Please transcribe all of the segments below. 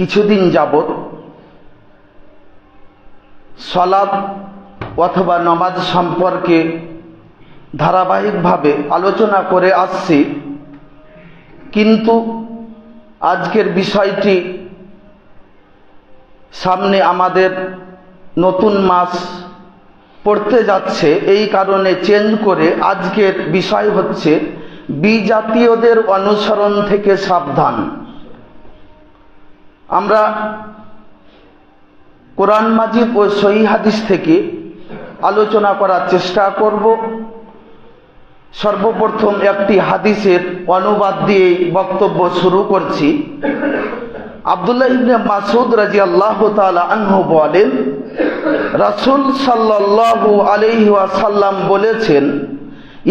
কিছুদিন যাবৎ সলাদ অথবা নমাজ সম্পর্কে ধারাবাহিকভাবে আলোচনা করে আসছি, কিন্তু আজকের বিষয়টি সামনে আমাদের নতুন মাস পড়তে যাচ্ছে, এই কারণে চেঞ্জ করে আজকের বিষয় হচ্ছে, বিজাতীয়দের অনুসরণ থেকে সাবধান। আমরা কোরআন মাজিদ ও সহি হাদিস থেকে আলোচনা করার চেষ্টা করব। সর্বপ্রথম একটি হাদিসের অনুবাদ দিয়ে বক্তব্য শুরু করছি। আবদুল্লাহ ইবনে মাসুদ রাজি আল্লাহ আনহু বলেন, রাসুল সাল্লাল্লাহু আলাইহি বলেছেন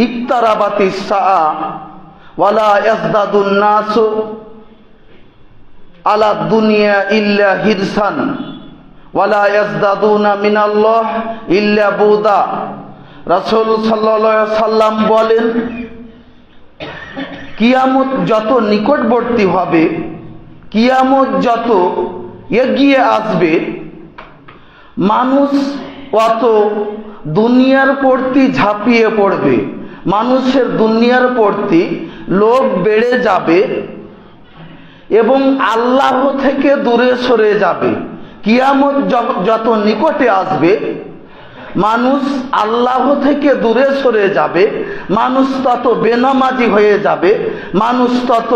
ইকতারাবাতি সাআ ওয়ালা ইয়াজদাদুন নাসু। আলা দুনিয়া ইল্লা হিরসান, ওয়ালা ইয়াজদাদুনা মিনাল্লাহ ইল্লা বুদা। রাসূল সাল্লাল্লাহু সাল্লাম বলেন, কিয়ামত যত নিকটবর্তী হবে, কিয়ামত যত এগিয়ে আসবে, মানুষ অত দুনিয়ার প্রতি ঝাঁপিয়ে পড়বে। মানুষের দুনিয়ার প্রতি লোভ বেড়ে যাবে। এবং আল্লাহ থেকে দূরে সরে যাবে। কিয়ামত যত নিকটে আসবে, মানুষ আল্লাহ থেকে দূরে সরে যাবে, মানুষ তত বেনামাজি হয়ে যাবে, মানুষ তত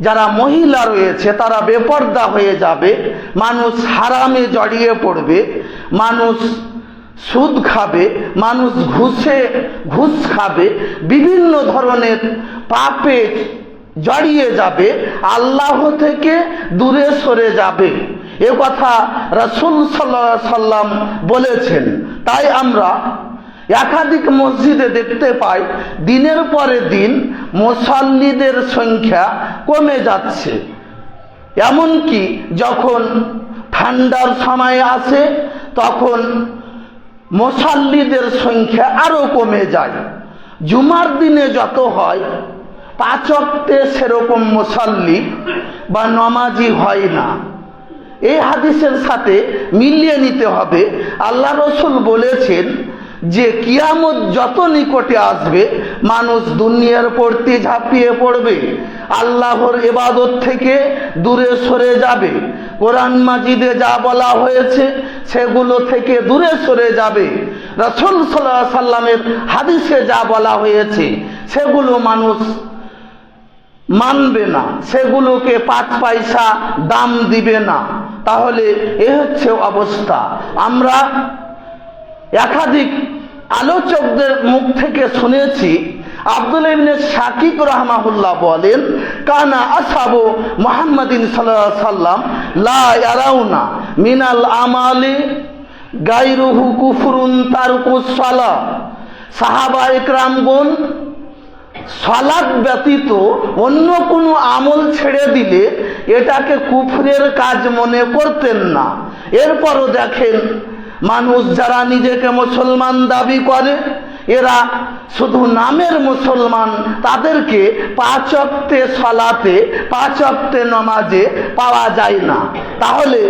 যারা মহিলা রয়েছে তারা বেপর্দা হয়ে যাবে, মানুষ হারামে জড়িয়ে পড়বে, মানুষ সুদ খাবে, মানুষ ঘুষে, ঘুষ খাবে, বিভিন্ন ধরনের পাপে জড়িয়ে যাবে, আল্লাহ থেকে দূরে সরে যাবে। এ কথা রসুল সাল্লাম বলেছেন। তাই আমরা একাধিক মসজিদে দেখতে পাই, দিনের পরে দিন মুসল্লিদের সংখ্যা কমে যাচ্ছে। এমনকি যখন ঠান্ডার সময় আসে, তখন মুসল্লিদের সংখ্যা আরও কমে যায়। জুমার দিনে যত হয় পাচকতে সেরকম মুসল্লি বা নমাজি হয় না। এই হাদিসের সাথে মিলিয়ে নিতে হবে। আল্লাহ রসুল বলেছেন যে, কিয়ামত যত নিকটে আসবে, মানুষ দুনিয়ার প্রতি ঝাঁপিয়ে পড়বে। আল্লাহর এবাদত থেকে দূরে সরে যাবে। কোরআন মাজিদে যা বলা হয়েছে, সেগুলো থেকে দূরে সরে যাবে। রসুল সাল্লামের হাদিসে যা বলা হয়েছে, সেগুলো মানুষ মানবে না। সেগুলোকে পাঁচ পয়সা দাম দিবে না। তাহলে এ হচ্ছে অবস্থা। আমরা একাধিক আলোচকদের মুখ থেকে শুনেছি, আব্দুল ইবনে শাকিব রহমাহুল্লাহ বলেন, কানা আসাবু মোহাম্মদিন সাল্লাম লা ইয়ারাউনা মিনাল আমালি গাইরুহু কুফরুন তারকুস সালা সাহাবা ইকরামগুন সালাদ ব্যতীত অন্য কোনো আমল ছেড়ে দিলে এটাকে কুফরের কাজ মনে করতেন না। এরপরও দেখেন, মানুষ যারা নিজেকে মুসলমান দাবি করে, এরা শুধু নামের মুসলমান, তাদেরকে পাঁচক্তে সলাতে পাঁচক্তে নমাজে পাওয়া যায় না। তাহলে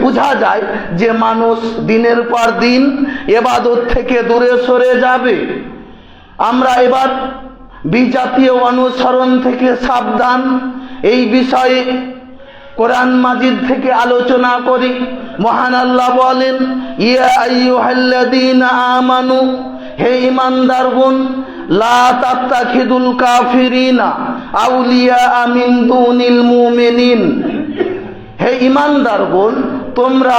বোঝা যায় যে মানুষ দিনের পর দিন এবাদত থেকে দূরে সরে যাবে। আমরা এবার বিজাতীয় অনুসরণ থেকে সাবধান। এই বিষয়ে কোরআন মাজিদ থেকে আলোচনা করি। মহান আল্লাহ বলেন, ইয়া আমানু, হে ইমানদার বোন, লা তাত্তাখিদুল কাফিরিনা আউলিয়া আমিন দুনিল মুমিনিন। হে ইমানদার বোন, তোমরা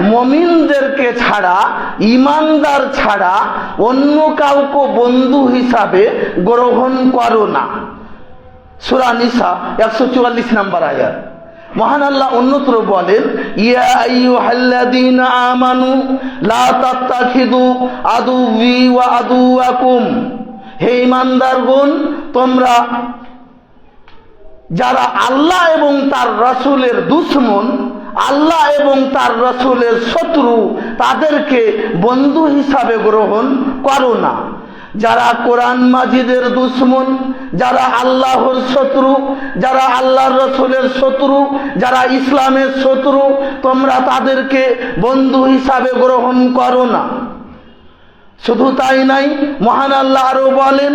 মমিনদেরকে ছাড়া, ইমানদার ছাড়া অন্য কাউকে বন্ধু হিসাবে গ্রহণ করো না। সুরা নিসা, একশো চুয়াল্লিশ নাম্বার আয়াত। মহান আল্লাহ অন্যত্র বলেন আমানু তোমরা যারা আল্লাহ এবং তার রসুলের দুশ্মন আল্লাহ এবং তার রসুলের শত্রু তাদেরকে বন্ধু হিসাবে গ্রহণ করো না। যারা কোরআন মাজিদের দুশ্মন, যারা আল্লাহর শত্রু, যারা আল্লাহর রসুলের শত্রু, যারা ইসলামের শত্রু, তোমরা তাদেরকে বন্ধু হিসাবে গ্রহণ করো না। শুধু তাই নাই, মহান আল্লাহ আরও বলেন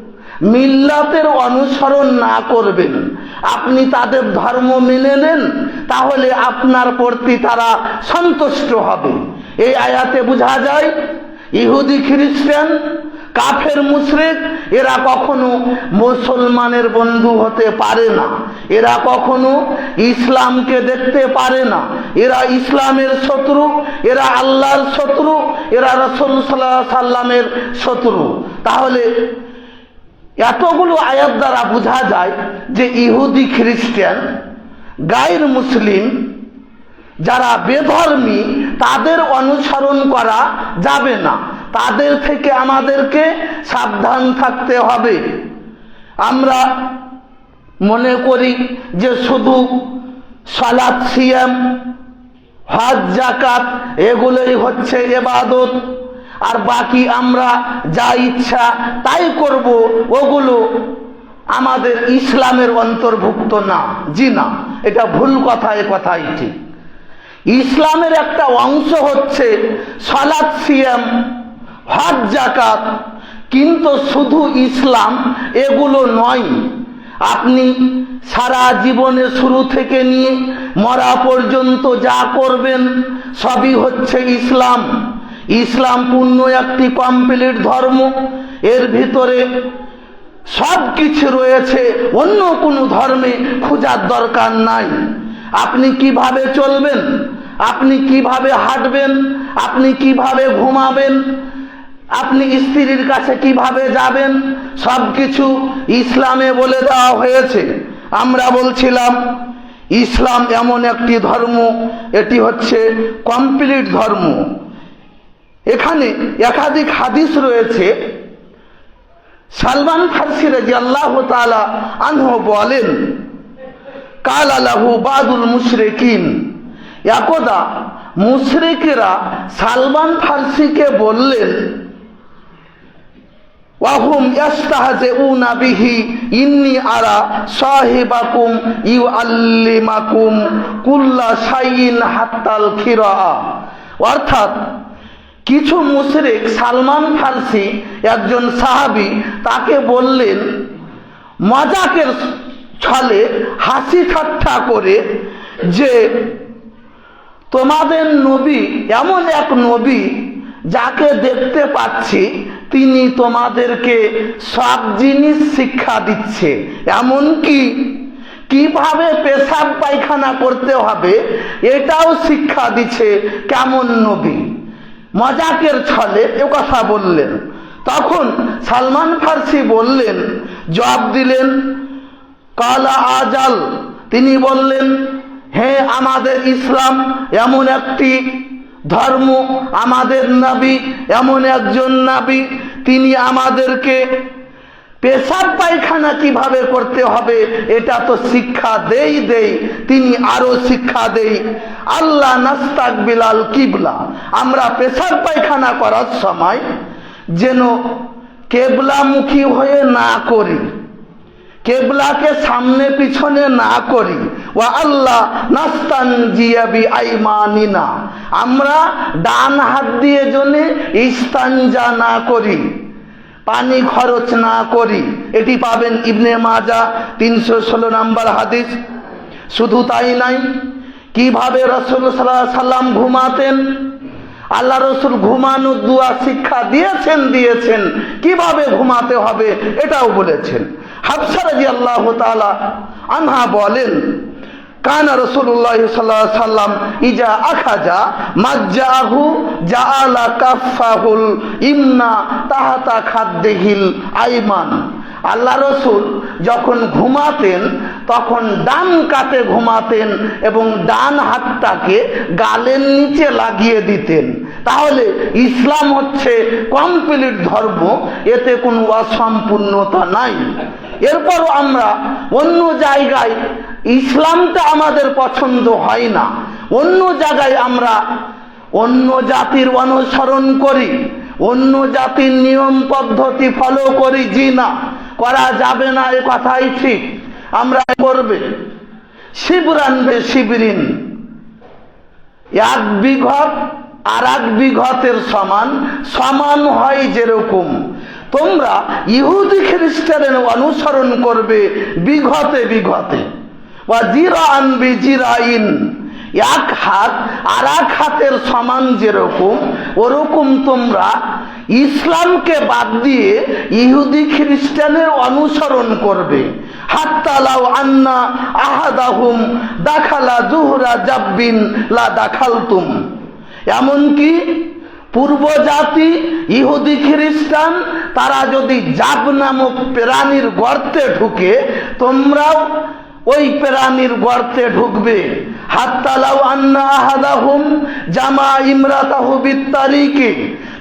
মিল্লাতের অনুসরণ না করবেন। আপনি তাদের ধর্ম মেনে নেন, তাহলে আপনার প্রতি তারা সন্তুষ্ট হবে। এই আয়াতে বোঝা যায়, ইহুদি খ্রিস্টান, কাফের মুশরিক, এরা কখনো মুসলমানের বন্ধু হতে পারে না। এরা কখনো ইসলামকে দেখতে পারে না। এরা ইসলামের শত্রু, এরা আল্লাহর শত্রু, এরা রসুল সাল্লামের শত্রু। তাহলে এতগুলো আয়াত দ্বারা বোঝা যায় যে ইহুদি খ্রিস্টান গায়ের মুসলিম, যারা বেধর্মী, তাদের অনুসরণ করা যাবে না। তাদের থেকে আমাদেরকে সাবধান থাকতে হবে। আমরা মনে করি যে শুধু সালাদ সিয়াম, হজ জাকাত এগুলোই হচ্ছে এবাদত। আর বাকি আমরা যা ইচ্ছা তাই করব, ওগুলো আমাদের ইসলামের অন্তর্ভুক্ত না। জি না, এটা ভুল কথা, এ কথাই ঠিক। ইসলামের একটা অংশ হচ্ছে সালাদ সিয়াম, হজ জাকাত কিন্তু শুধু ইসলাম এগুলো নয়। আপনি সারা জীবনে শুরু থেকে নিয়ে মরা পর্যন্ত যা করবেন, সবই হচ্ছে ইসলাম। ইসলাম পূর্ণ একটি কমপ্লিট ধর্ম। এর ভিতরে সব কিছু রয়েছে, অন্য কোনো ধর্মে খোঁজার দরকার নাই। আপনি কীভাবে চলবেন? আপনি কীভাবে হাঁটবেন? আপনি কীভাবে ঘুমাবেন? আপনি স্ত্রীর কাছে কীভাবে যাবেন? সব কিছু ইসলামে বলে দেওয়া হয়েছে। আমরা বলছিলাম, ইসলাম এমন একটি ধর্ম, এটি হচ্ছে কমপ্লিট ধর্ম। এখানে একাধিক হাদিস রয়েছে। সালমান ফার্সি রাজি আল্লাহ তালা আনহ বলেন, কাল আলাহু বাদুল মুশরিকিন। একদা মুশরিকেরা সালমান ফার্সিকে বললেন, ওয়াহুম ইয়াস্তাহজিউনা বিহি, ইন্নি আরা সাহিবাকুম ইউআল্লিমাকুম কুল্লা শাইইন হাত্তাল খিরা অর্থাৎ কিছু মুশরেক সালমান ফার্সি একজন সাহাবী তাকে বললেন, মজাকের ছলে হাসি ঠাট্টা করে যে তোমাদের নবী, এমন এক নবী যাকে দেখতে পাচ্ছি, তিনি তোমাদেরকে সব জিনিস শিক্ষা দিচ্ছে। এমনকি কীভাবে পেশাব পায়খানা করতে হবে? এটাও শিক্ষা দিচ্ছে কেমন নবী? মজাকের ছলে এ কথা বললেন। তখন সালমান ফার্সি বললেন, জবাব দিলেন, কালা আজাল। তিনি বললেন, হে আমাদের ইসলাম, এমন একটি ধর্ম, আমাদের নাবি, এমন একজন নাবি, তিনি আমাদেরকে পেশাব পায়খানা কীভাবে করতে হবে, এটা তো শিক্ষা দেই দেই। তিনি আরও শিক্ষা দেই। আল্লাহ নাস্তাক বিলাল কিবলা। আমরা পেশাব পায়খানা করার সময় যেন কেবলামুখী হয়ে না করি, কেবলাকে সামনে পিছনে না করি। ও আল্লাহ নাস্তান জিয়াবি আইমানিনা। আমরা ডান হাত দিয়ে জন্য ইস্তানজা না করি পানি খরচ না করি। এটি পাবেন ইবনে মাজা, তিনশো ষোলো নম্বর হাদিস। শুধু তাই নাই, কীভাবে রসুল সাল্লাহ সাল্লাম ঘুমাতেন? আল্লাহ রসুল ঘুমানো দুয়া শিক্ষা দিয়েছেন দিয়েছেন। কীভাবে ঘুমাতে হবে এটাও বলেছেন। হাফসা রাজি আল্লাহ তালা আনহা বলেন কানা রসুল্লাহ সাল্লাহ সাল্লাম ইজা আখাজা মাজ্জাহু জাআলা কাফাহুল ইমনা তাহাতা খাদ্দেহিল আইমান। আল্লাহ রসুল যখন ঘুমাতেন, তখন ডান কাতে ঘুমাতেন এবং ডান হাতটাকে গালের নিচে লাগিয়ে দিতেন। তাহলে ইসলাম হচ্ছে কমপ্লিট ধর্ম, এতে কোনো অসম্পূর্ণতা নাই। এরপরও আমরা অন্য জায়গায় ইসলামটা আমাদের পছন্দ হয় না। অন্য জায়গায় আমরা অন্য জাতির অনুসরণ করি, অন্য জাতির নিয়ম পদ্ধতি ফলো করি, জি না। করা যাবে না, এ কথাই ঠিক। আমরা করবে? শিবরানবে শিবরিন। এক বিঘত আর এক বিঘতের সমান সমান হয় যেরকম। তোমরা ইহুদি খ্রিস্টানের অনুসরণ করবে বিঘতে বিঘতে। বা জিরা আনবি জিরাইন। এক হাত আর এক হাতের সমান যেরকম, ওরকম তোমরা ইসলামকে বাদ দিয়ে ইহুদি খ্রিস্টানের অনুসরণ করবে। হাত্তালাও আন্না আহাদাহুম দাখালা জুহরা জাব্বিন লা দাখালতুম। এমনকি পূর্ব জাতি ইহুদি খ্রিস্টান, তারা যদি জাব নামক প্রাণীর গর্তে ঢুকে, তোমরাও ওই প্রাণীর গর্তে ঢুকবে।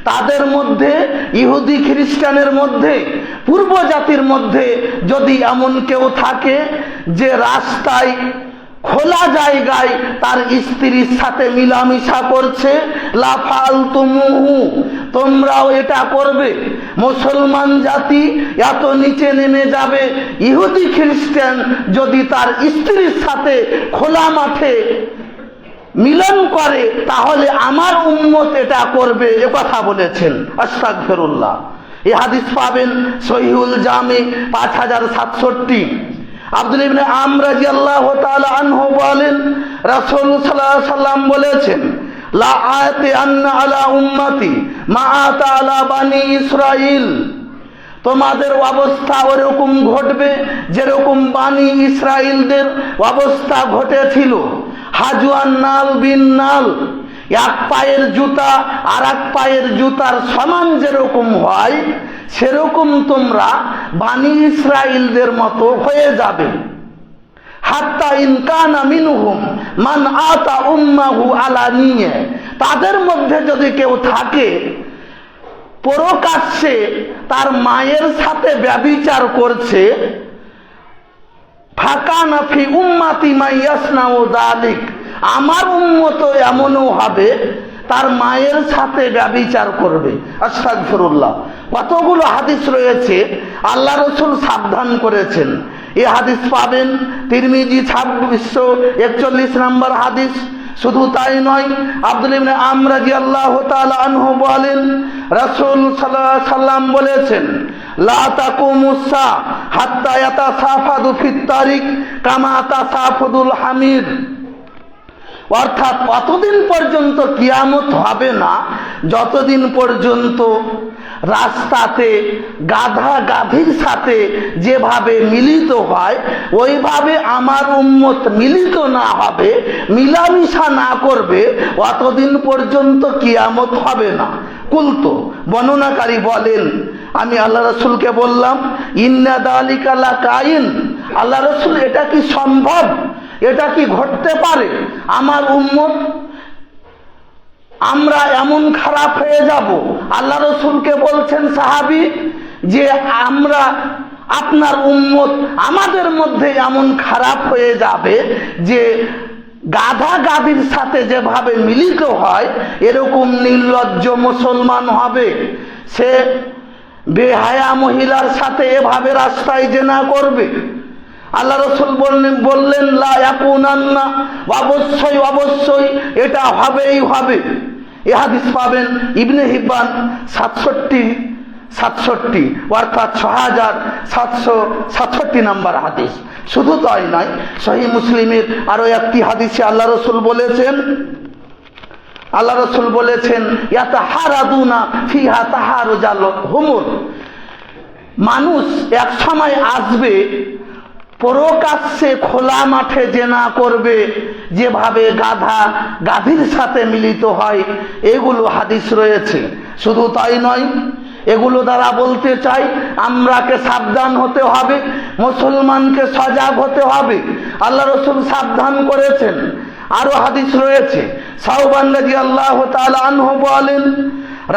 তাদের মধ্যে, ইহুদি খ্রিস্টানের মধ্যে পূর্ব জাতির মধ্যে যদি এমন কেউ থাকে যে রাস্তায় খোলা জায়গায় তার স্ত্রীর সাথে মিলামিশা করছে লাফাল তুমুহু তোমরাও এটা করবে। মুসলমান জাতি এত নিচে নেমে যাবে। ইহুদি খ্রিস্টান যদি তার স্ত্রীর সাথে খোলা মাঠে মিলন করে, তাহলে আমার উম্মত এটা করবে, এ কথা বলেছেন আস্তাক ফেরুল্লাহ এ হাদিস পাবেন সহিউল জামে পাঁচ হাজার সাতষট্টি। আব্দুল ইবনে আমরাজি আল্লাহ আনহু বলেন, রাসূল আলাইহি সাল্লাম বলেছেন আন্না আলা আলা ইসরাইল। তোমাদের অবস্থা ওরকম ঘটবে যেরকম বাণী ইসরায়েলদের অবস্থা ঘটেছিল। হাজুয়ান নাল বিন নাল, এক পায়ের জুতা আর এক পায়ের জুতার সমান যেরকম হয়, সেরকম তোমরা বাণী ইসরায়েলদের মতো হয়ে যাবে। মান আতা উম্মাহু আলা নিয়ে। তাদের মধ্যে যদি কেউ থাকে, প্রকাশ্যে তার মায়ের সাথে ব্যবিচার করছে, ফাঁকা নাফি উম্মাতি মাইয়াসনা ও দালিক, আমার উম্মত এমনও হবে তার মায়ের সাথে ব্যবিচার করবে। আস্তাগফিরুল্লাহ। কতগুলো হাদিস রয়েছে, আল্লাহ রসুল সাবধান করেছেন। এই হাদিস পাবেন, তিরমিজি ছাব্বিশশো একচল্লিশ নম্বর হাদিস। শুধু তাই নয়, আব্দুল আমরাজি আল্লাহ তাআলা আনহু বলেন, রাসূল সাল্লাম বলেছেন, লা হাত্তা ইয়াতাসাফাদু ফিত তারিক কামা তাসাফুদুল হামির অর্থাৎ অতদিন পর্যন্ত কিয়ামত হবে না, যতদিন পর্যন্ত রাস্তাতে গাধা গাভীর সাথে যেভাবে মিলিত হয়, ওইভাবে আমার উম্মত মিলিত না হবে, মিলামিশা না করবে, অতদিন পর্যন্ত কিয়ামত হবে না। কুলতো, বর্ণনাকারী বলেন, আমি আল্লাহ রসুলকে বললাম, ইন্না দালিকালা কাইন। আল্লাহ রসুল, এটা কি সম্ভব? এটা কি ঘটতে পারে? আমার উম্মত, আমরা এমন খারাপ হয়ে যাব। আল্লাহ রসুলকে বলছেন, সাহাবি, যে আমরা, আপনার উম্মত আমাদের মধ্যে এমন খারাপ হয়ে যাবে যে গাধা গাভীর সাথে যেভাবে মিলিত হয়, এরকম নির্লজ্জ মুসলমান হবে। সে বেহায়া মহিলার সাথে এভাবে রাস্তায় জেনা করবে। আল্লাহ রসুল বললেন বললেন লাকুনান্না অবশ্যই অবশ্যই, এটা হবেই হবে। এ হাদিস পাবেন ইবনে হিব্বান সাতষট্টি সাতষট্টি, অর্থাৎ ছ হাজার সাতশো সাতষট্টি নাম্বার হাদিস। শুধু তাই নয়, সহি মুসলিমের আরও একটি হাদিসে আল্লাহ রসুল বলেছেন, আল্লাহ রসুল বলেছেন ইয়াতা হারাদুনা ফিহা তাহারু জাল হুমুর। মানুষ এক সময় আসবে প্রকাশ্যে খোলা মাঠে জেনা করবে, যেভাবে গাধা গাভীর সাথে মিলিত হয়, এগুলো হাদিস রয়েছে। শুধু তাই নয়, এগুলো দ্বারা বলতে চাই, আমরাকে সাবধান হতে হবে, মুসলমানকে সজাগ হতে হবে। আল্লাহ রসুল সাবধান করেছেন। আরও হাদিস রয়েছে। সাহবান রাজি আল্লাহ আনহু বলেন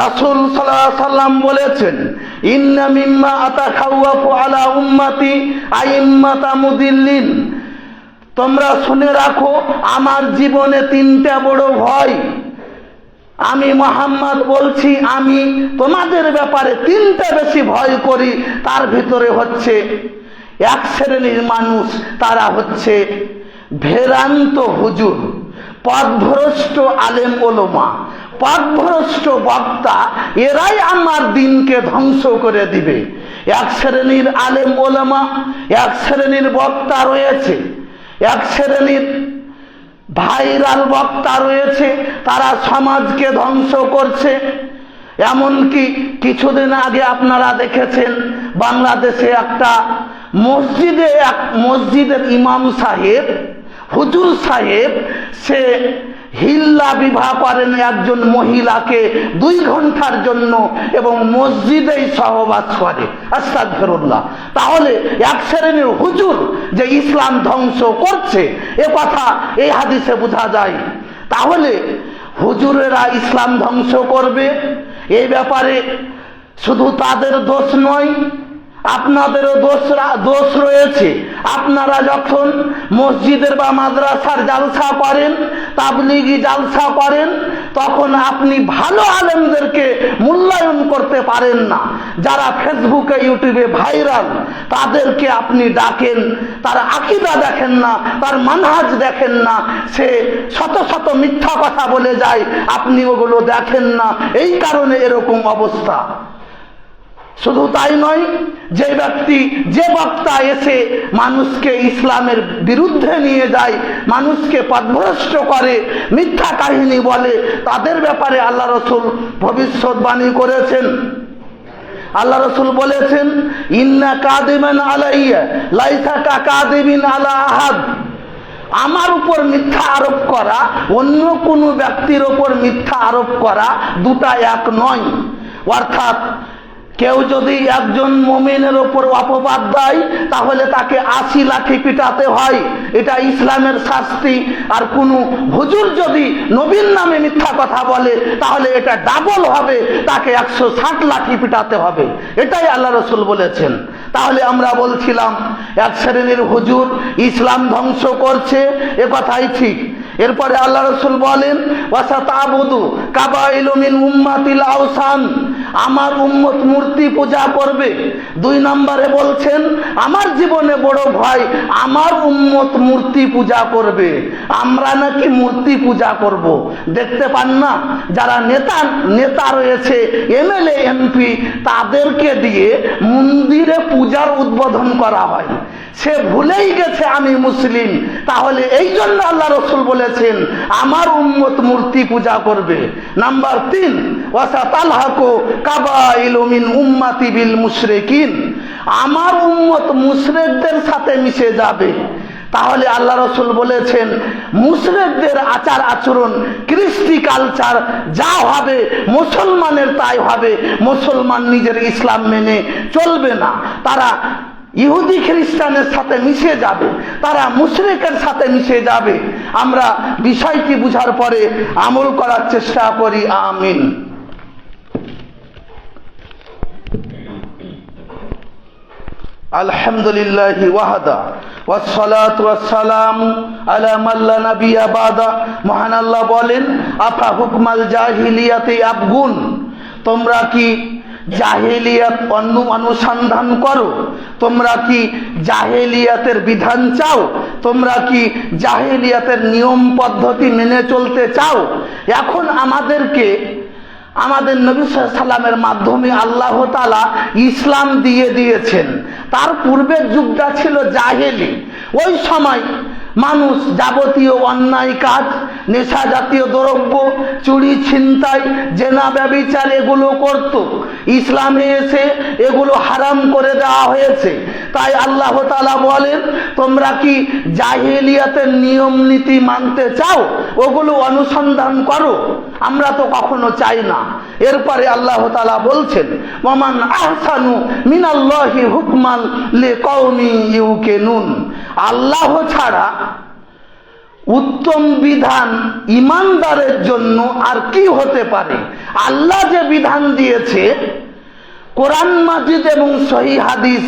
রাসুল সাল্লাম বলেছেন, ইন্না মিম্মা আতা খাওয়াফু আলা উম্মাতি আইম্মাতা মুদিল্লিন। তোমরা শুনে রাখো, আমার জীবনে তিনটা বড় ভয়। আমি মোহাম্মদ বলছি, আমি তোমাদের ব্যাপারে তিনটা বেশি ভয় করি, তার ভিতরে হচ্ছে এক শ্রেণির মানুষ, তারা হচ্ছে ভেরান্ত হুজুর পদভ্রষ্ট আলেম ওলমা। পথভ্রষ্ট বক্তা এরাই আমার দিনকে ধ্বংস করে দিবে। এক শ্রেণির আলেম ওলমা, এক শ্রেণির বক্তা রয়েছে। এক শ্রেণির ভাইরাল বক্তা রয়েছে, তারা সমাজকে ধ্বংস করছে। এমনকি কিছুদিন আগে আপনারা দেখেছেন, বাংলাদেশে একটা মসজিদে, এক মসজিদের ইমাম সাহেব, হুজুর সাহেব, সে হিল্লা বিবাহ করেন একজন মহিলাকে দুই ঘণ্টার জন্য এবং মসজিদেই সহবাস করে। আস্তাক ফেরুল্লাহ তাহলে এক শ্রেণির হুজুর যে ইসলাম ধ্বংস করছে, এ কথা এই হাদিসে বোঝা যায়। তাহলে হুজুরেরা ইসলাম ধ্বংস করবে? এই ব্যাপারে শুধু তাদের দোষ নয় আপনাদেরও দোষ দোষ রয়েছে। আপনারা যখন মসজিদের বা মাদ্রাসার জালসা করেন তাবলিগি জালসা করেন তখন আপনি ভালো আলেমদেরকে মূল্যায়ন করতে পারেন না। যারা ফেসবুকে ইউটিউবে ভাইরাল, তাদেরকে আপনি ডাকেন, তার আকিদা দেখেন না, তার মানহাজ দেখেন না। সে শত শত মিথ্যা কথা বলে যায়, আপনি ওগুলো দেখেন না। এই কারণে এরকম অবস্থা। শুধু তাই নয়, যে ব্যক্তি, যে বক্তা এসে মানুষকে ইসলামের বিরুদ্ধে নিয়ে যায়, মানুষকে পদভ্রষ্ট করে, মিথ্যা কাহিনী বলে, তাদের ব্যাপারে আল্লাহ রসুল ভবিষ্যৎবাণী করেছেন। আল্লাহ রসুল বলেছেন, ইন্না কাদিমেন আলাইয়া, লাইসা কা কাদিবিন আলা আহাদ। আমার উপর মিথ্যা আরোপ করা, অন্য কোনো ব্যক্তির ওপর মিথ্যা আরোপ করা দুটা এক নয়। অর্থাৎ কেউ যদি একজন মমিনের ওপর অপবাদ দেয়, তাহলে তাকে আশি লাখি পিটাতে হয়। এটা ইসলামের শাস্তি। আর কোনো হুজুর যদি নবীন নামে মিথ্যা কথা বলে, তাহলে এটা ডাবল হবে। তাকে একশো ষাট লাখি পিটাতে হবে। এটাই আল্লাহ রসুল বলেছেন। তাহলে আমরা বলছিলাম, এক শ্রেণির হুজুর ইসলাম ধ্বংস করছে, এ কথাই ঠিক। এরপরে আল্লাহ রসুল বলেন ওয়াসা তাবুদু কাবাইলুমিন উম্মাতিল আওসান। আমার উম্মত মূর্তি পূজা করবে। দুই নম্বরে বলছেন, আমার জীবনে বড় ভয় আমার উম্মত মূর্তি পূজা করবে। আমরা নাকি মূর্তি পূজা করব। দেখতে পান না, যারা নেতা নেতা রয়েছে এমএলএ এমপি তাদেরকে দিয়ে মন্দিরে পূজার উদ্বোধন করা হয়। সে ভুলেই গেছে আমি মুসলিম। তাহলে এই জন্য আল্লাহ রসুল বলেছেন, আমার উম্মত মূর্তি পূজা করবে। নাম্বার তিন, ওয়াসা তালহাকো কাবাইলুমিন উম্মাতি বিল মুশরিকিন। আমার উম্মত মুশরিকদের সাথে মিশে যাবে। তাহলে আল্লাহ রসুল বলেছেন মুসলিমদের আচার আচরণ, কৃষ্টি কালচার যা হবে, মুসলমানের তাই হবে। মুসলমান নিজের ইসলাম মেনে চলবে না। তারা ইহুদি খ্রিস্টানের সাথে মিশে যাবে, তারা মুশরিকের সাথে মিশে যাবে। আমরা বিষয়টি বুঝার পরে আমল করার চেষ্টা করি, আমিন। আলহামদুলিল্লাহ ওয়াহাদা, ওয়াসসালাতু ওয়াসসালামু আলা মান লা নাবিয়্যা বাদা। মহান আল্লাহ বলেন, আফা হুকমাল জাহিলিয়াতে আবগুন তোমরা কি জাহেলিয়াত অনুসন্ধান করো। তোমরা কি জাহেলিয়াতের বিধান চাও? তোমরা কি জাহেলিয়াতের নিয়ম পদ্ধতি মেনে চলতে চাও? এখন আমাদেরকে আমাদের নবী সাল্লামের মাধ্যমে আল্লাহ তালা ইসলাম দিয়ে দিয়েছেন। তার পূর্বের যুগটা ছিল জাহেলি। ওই সময় মানুষ যাবতীয় অন্যায় কাজ, নেশা জাতীয় দ্রব্য, চুরি, ছিনতাই, জেনা ব্যবিচার এগুলো করত। ইসলামে এসে এগুলো হারাম করে দেওয়া হয়েছে। তাই আল্লাহ তালা বলেন, তোমরা কি জাহেলিয়াতের নিয়ম নীতি মানতে চাও? ওগুলো অনুসন্ধান করো। আমরা তো কখনো চাই না। এরপরে আল্লাহ তালা বলছেন মামান আহসানু মিনাল্লাহি হুকমান লে কৌমি ইউকে নুন আল্লাহ ছাড়া উত্তম বিধান ইমানদারের জন্য আর কি হতে পারে? আল্লাহ যে বিধান দিয়েছে, কোরআন মাজিদ এবং সহি হাদিস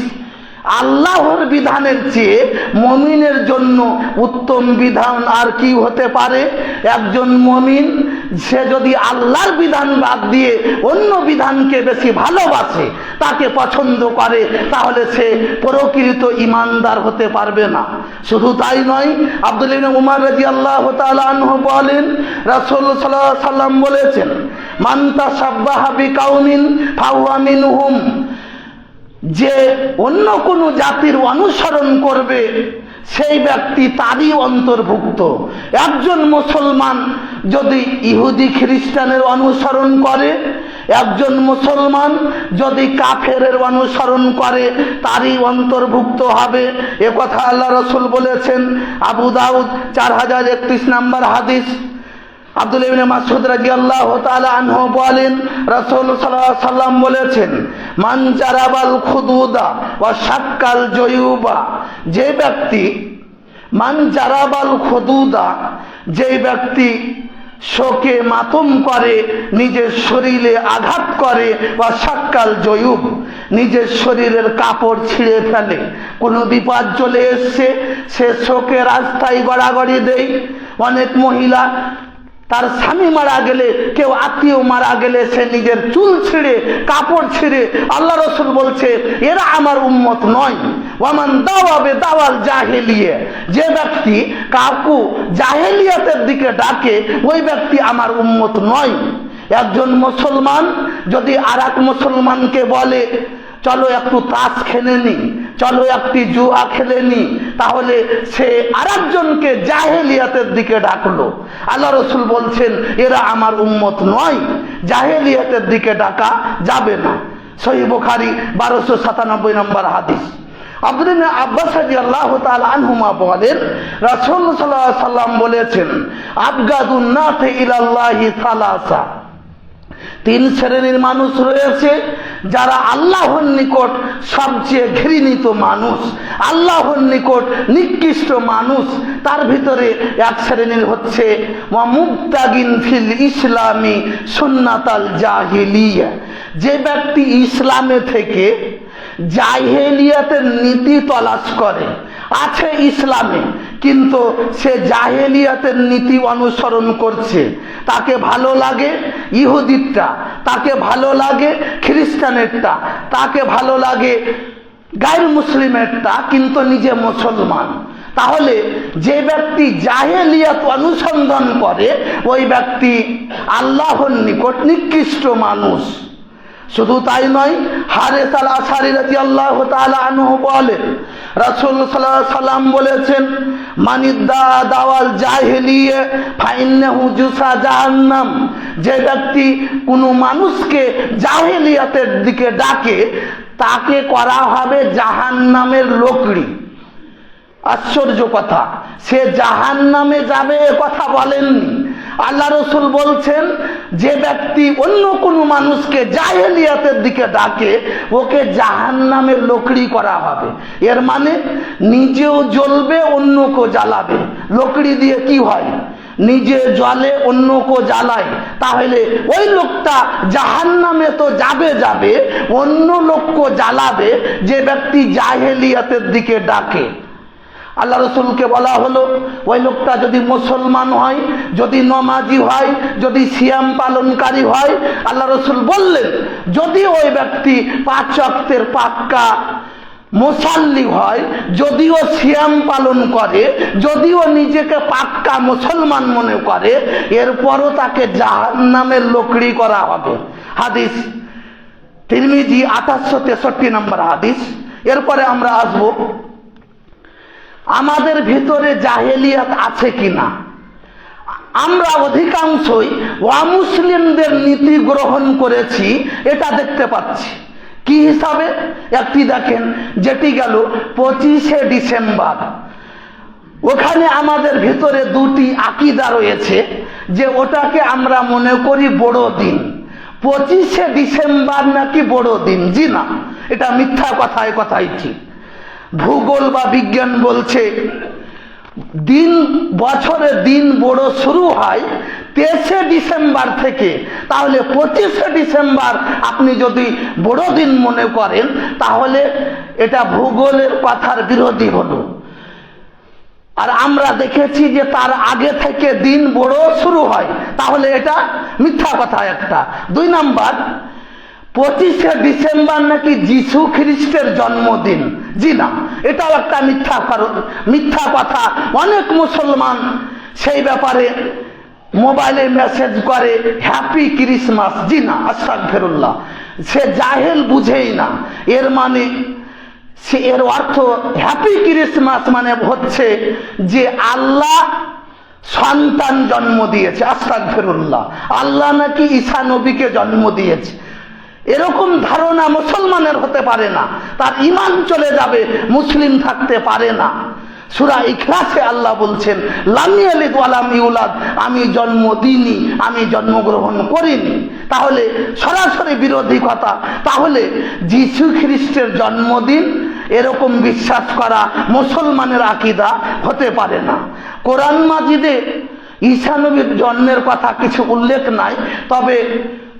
আল্লাহর বিধানের চেয়ে মমিনের জন্য উত্তম বিধান আর কি হতে পারে? একজন মমিন, সে যদি আল্লাহর বিধান বাদ দিয়ে অন্য বিধানকে বেশি ভালোবাসে, তাকে পছন্দ করে, তাহলে সে প্রকৃত ইমানদার হতে পারবে না। শুধু তাই নয়, আব্দুল উমার রাজি আল্লাহ আনহু বলেন, রাসূল সাল্লাম বলেছেন মান্তা সাব্বাহাবি কাউমিন ফাহুয়া মিনহুম। যে অন্য কোনো জাতির অনুসরণ করবে, সেই ব্যক্তি তারই অন্তর্ভুক্ত। একজন মুসলমান যদি ইহুদি খ্রিস্টানের অনুসরণ করে, একজন মুসলমান যদি কাফের অনুসরণ করে, তারই অন্তর্ভুক্ত হবে। এ কথা আল্লাহ রসুল বলেছেন, আবু দাউদ চার হাজার একত্রিশ নাম্বার হাদিস। আব্দুল ইবনে মাসউদ রাদিয়াল্লাহু তাআলা আনহু বলেন, রাসূল সাল্লাল্লাহু সাল্লাম বলেছেন, মান জারাবাল খুদুদা ওয়া শাক্কাল জয়ুবা যে ব্যক্তি, মান জারাবাল খুদুদা যে ব্যক্তি শোকে মাতম করে, নিজের শরীরে আঘাত করে বা সাক্কাল জয়ুব নিজের শরীরের কাপড় ছিঁড়ে ফেলে। কোনো বিপদ চলে এসছে, সে শোকে রাস্তায় গড়াগড়ি দেয়। অনেক মহিলা তার স্বামী মারা গেলে, কেউ আত্মীয় মারা গেলে সে নিজের চুল ছিঁড়ে, কাপড় ছিঁড়ে, আল্লাহ রসুল বলছে, এরা আমার উম্মত নয়। ওয়ামান দাওয়াবে দাওয়াল জাহেলিয়ে। যে ব্যক্তি কাকু জাহেলিয়াতের দিকে ডাকে, ওই ব্যক্তি আমার উম্মত নয়। একজন মুসলমান যদি আর মুসলমানকে বলে, চলো একটু তাস খেলে নি। চলো একটি জুয়া খেলে নি। তাহলে সে আরেকজনকে জাহেলিয়াতের দিকে ডাকলো। আল্লাহ রসুল বলছেন, এরা আমার উম্মত নয়, জাহেলিয়াতের দিকে ডাকা যাবে না। সহি বুখারি বারোশো সাতানব্বই নম্বর হাদিস। আব্দুল আব্বাস হাজি আল্লাহ আনহুমা বলেন, রাসূল সাল্লাম বলেছেন, আবগাদুন নাতে ইলাল্লাহি সালাসা। তিন শ্রেণির মানুষ রয়েছে, যারা আল্লাহর নিকট সবচেয়ে ঘৃণিত মানুষ, আল্লাহর নিকট নিকৃষ্ট মানুষ। তার ভিতরে এক শ্রেণির হচ্ছে ফিল ইসলামী সুন্নাতাল জাহিলিয়া। যে ব্যক্তি ইসলামে থেকে জাহেলিয়াতের নীতি তলাশ করে, আছে ইসলামে। কিন্তু সে জাহেলিয়াতের নীতি অনুসরণ করছে। তাকে ভালো লাগে ইহুদিরটা তাকে ভালো লাগে খ্রিস্টানেরটা, তাকে ভালো লাগে গায়ের মুসলিমেরটা, কিন্তু নিজে মুসলমান। তাহলে যে ব্যক্তি জাহেলিয়াত অনুসন্ধান করে, ওই ব্যক্তি আল্লাহর নিকট নিকৃষ্ট মানুষ। শুধু তাই নয় হারেস আল আসারি রাজি আল্লাহ বলেন, রাসুল সাল্লাম বলেছেন মানিদ্দা দাওয়াল জাহেলিয়ে ফাইন্নাহু জুসা জাহান্নাম যে ব্যক্তি কোনো মানুষকে জাহেলিয়াতের দিকে ডাকে, তাকে করা হবে জাহান্নামের লোকড়ি। আশ্চর্য কথা, সে জাহান নামে যাবে কথা বলেননি। আল্লাহ রসুল বলছেন, যে ব্যক্তি অন্য কোনো মানুষকে জাহেলিয়াতের দিকে ডাকে, ওকে জাহান নামের লোকড়ি করা হবে। এর মানে নিজেও জ্বলবে অন্যকে জ্বালাবে। লোকড়ি দিয়ে কি হয়? নিজে জলে অন্যকে জ্বালায়। তাহলে ওই লোকটা জাহান নামে তো যাবে যাবে, অন্য লোককে জ্বালাবে, যে ব্যক্তি জাহেলিয়াতের দিকে ডাকে। আল্লাহ রসুলকে বলা হলো, ওই লোকটা যদি মুসলমান হয়, যদি নমাজি হয়, যদি সিয়াম পালনকারী হয়, আল্লাহ রসুল বললেন, যদি ওই ব্যক্তি পাঁচ পাক্কা মুসাল্লি হয়, যদিও সিয়াম পালন করে, যদিও নিজেকে পাক্কা মুসলমান মনে করে, এরপরও তাকে জাহান নামের লোকড়ি করা হবে। হাদিস, তিরমিজি আঠাশশো তেষট্টি নম্বর হাদিস। এরপরে আমরা আসব আমাদের ভিতরে জাহেলিয়াত আছে কিনা? আমরা অধিকাংশই অমুসলিমদের নীতি গ্রহণ করেছি, এটা দেখতে পাচ্ছি। কি হিসাবে? একটি দেখেন, যেটি গেল পঁচিশে ডিসেম্বর। ওখানে আমাদের ভিতরে দুটি আকিদা রয়েছে, যে ওটাকে আমরা মনে করি বড় দিন। পঁচিশে ডিসেম্বর নাকি বড় দিন? জি না, এটা মিথ্যা কথায় কথাই ঠিক। ভূগোল বা বিজ্ঞান বলছে, দিন, বছরে দিন বড় শুরু হয় তেইশে ডিসেম্বর থেকে। তাহলে পঁচিশে ডিসেম্বর আপনি যদি বড় দিন মনে করেন, তাহলে এটা ভূগোলের কথার বিরোধী হলো। আর আমরা দেখেছি যে তার আগে থেকে দিন বড় শুরু হয়। তাহলে এটা মিথ্যা কথা একটা। দুই নাম্বার পঁচিশে ডিসেম্বর নাকি যিশু খ্রিস্টের জন্মদিন? জি না, এটাও একটা মিথ্যা মিথ্যা কথা। অনেক মুসলমান সেই ব্যাপারে মোবাইলে মেসেজ করে হ্যাপি ক্রিসমাস জি না আশরাক ফেরুল্লাহ সে জাহেল বুঝেই না। এর মানে সে এর অর্থ হ্যাপি ক্রিসমাস মানে হচ্ছে যে আল্লাহ সন্তান জন্ম দিয়েছে আস্তাক ফেরুল্লাহ আল্লাহ নাকি ঈশা নবীকে জন্ম দিয়েছে। এরকম ধারণা মুসলমানের হতে পারে না। তার ইমান চলে যাবে, মুসলিম থাকতে পারে না। সুরা ইখলাসে আল্লাহ বলছেন, লামি আলিদ ওয়ালাম ইউলাদ, আমি জন্ম দিইনি, আমি জন্মগ্রহণ করিনি। তাহলে সরাসরি বিরোধী কথা। তাহলে যিশু খ্রিস্টের জন্মদিন, এরকম বিশ্বাস করা মুসলমানের আকিদা হতে পারে না। কোরআন মাজিদে ঈশানবীর জন্মের কথা কিছু উল্লেখ নাই, তবে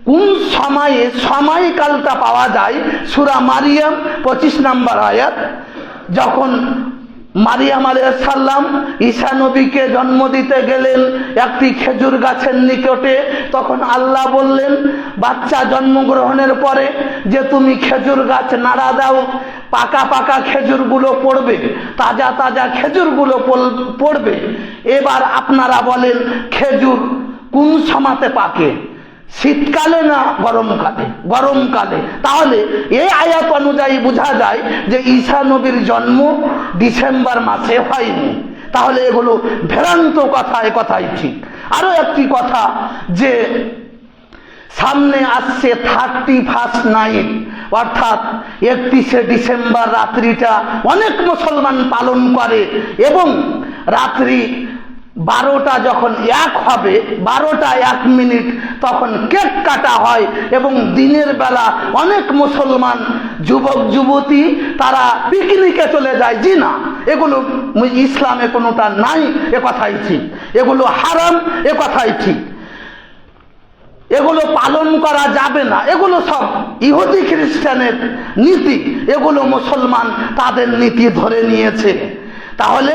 কোন সময়ে সময়কালটা পাওয়া যায়? সুরা মারিয়াম, পঁচিশ নাম্বার আয়াত। যখন মারিয়াম আলাইসাল্লাম ঈশা নবীকে জন্ম দিতে গেলেন একটি খেজুর গাছের নিকটে, তখন আল্লাহ বললেন, বাচ্চা জন্মগ্রহণের পরে যে তুমি খেজুর গাছ নাড়া দাও, পাকা পাকা খেজুরগুলো পড়বে, তাজা তাজা খেজুরগুলো পড়বে। এবার আপনারা বলেন, খেজুর কোন সমাতে পাকে? শীতকালে না গরমকালে? গরমকালে। তাহলে এই আয়াত অনুযায়ী বোঝা যায় যে ঈশা নবীর জন্ম ডিসেম্বর মাসে হয়নি। তাহলে এগুলো ভ্রান্ত কথা, এ কথাই ঠিক। আরও একটি কথা যে সামনে আসছে থার্টি ফার্স্ট নাইট অর্থাৎ একত্রিশে ডিসেম্বর রাত্রিটা অনেক মুসলমান পালন করে এবং রাত্রি বারোটা যখন এক হবে, বারোটা এক মিনিট তখন কেক কাটা হয় এবং দিনের বেলা অনেক মুসলমান যুবক, যুবতী তারা পিকনিকে চলে যায়। জি না, এগুলো ইসলামে কোনোটা নাই, এ কথাই ঠিক। এগুলো হারাম, এ কথাই ঠিক। এগুলো পালন করা যাবে না। এগুলো সব ইহুদি খ্রিস্টানের নীতি। এগুলো মুসলমান তাদের নীতি ধরে নিয়েছে। তাহলে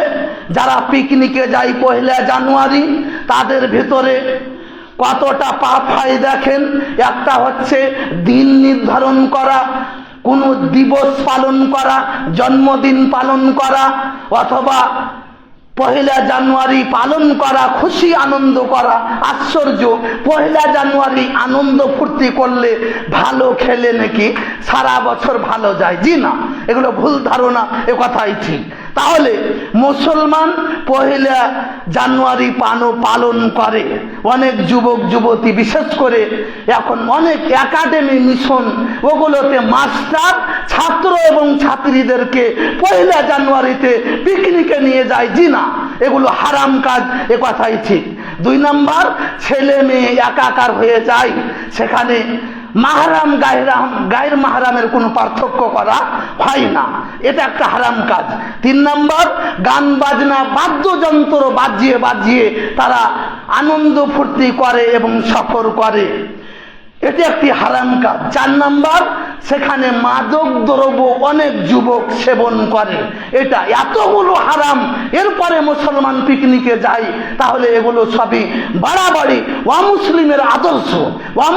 যারা পিকনিকে যায় পয়লা জানুয়ারি, তাদের ভেতরে কতটা পাপ হয় দেখেন। একটা হচ্ছে দিন নির্ধারণ করা, কোনো দিবস পালন করা, জন্মদিন পালন করা, অথবা পহেলা জানুয়ারি পালন করা, খুশি আনন্দ করা, আশ্চর্য। পহেলা জানুয়ারি আনন্দ ফুর্তি করলে ভালো খেলে নাকি সারা বছর ভালো যায়? জি না, এগুলো ভুল ধারণা, এ কথাই ঠিক। তাহলে মুসলমান পহেলা জানুয়ারি পানো পালন করে। অনেক যুবক, যুবতী, বিশেষ করে এখন অনেক একাডেমি, মিশন, ওগুলোতে মাস্টার, ছাত্র এবং ছাত্রীদেরকে পয়লা জানুয়ারিতে পিকনিকে নিয়ে যায়। জি না, এগুলো হারাম কাজ, এ কথাই ঠিক। দুই নাম্বার, ছেলে মেয়ে একাকার হয়ে যায়। সেখানে মাহারাম গায়রাম গায়ের মাহারামের কোনো পার্থক্য করা হয় না। এটা একটা হারাম কাজ। তিন নম্বর, গান বাজনা বাদ্যযন্ত্র বাজিয়ে বাজিয়ে তারা আনন্দ ফুর্তি করে এবং সফর করে। এটি একটি হারাম কাজ। চার নাম্বার, সেখানে মাদক দ্রব্য অনেক যুবক সেবন করে। এটা এতগুলো হারাম। এরপরে মুসলমান পিকনিকে যায় তাহলে এগুলো সবই বাড়াবাড়ি। মুসলিমের আদর্শ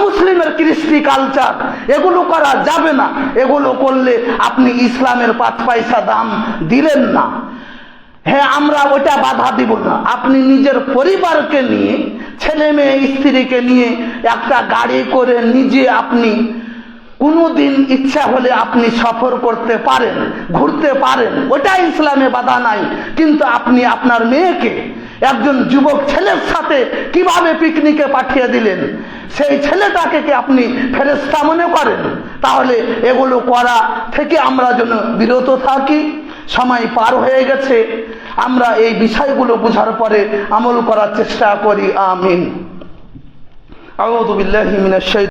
মুসলিমের কৃষ্টি কালচার এগুলো করা যাবে না। এগুলো করলে আপনি ইসলামের পাঁচ পয়সা দাম দিলেন না। হ্যাঁ আমরা ওটা বাধা দিব না। আপনি নিজের পরিবারকে নিয়ে, ছেলে মেয়ে, স্ত্রীকে নিয়ে একটা গাড়ি করে নিজে আপনি কোনোদিন ইচ্ছা হলে আপনি সফর করতে পারেন, ঘুরতে পারেন। ওটা ইসলামে বাধা নাই। কিন্তু আপনি আপনার মেয়েকে, একজন যুবক ছেলের সাথে কীভাবে পিকনিকে পাঠিয়ে দিলেন? সেই ছেলেটাকে কি আপনি ফেরেস্তা মনে করেন? তাহলে এগুলো করা থেকে আমরা যেন বিরত থাকি। সময় পার হয়ে গেছে। আমরা এই বিষয়গুলো বোঝার পরে আমল করার চেষ্টা করি, আমিন। আউযু বিল্লাহি মিনাশ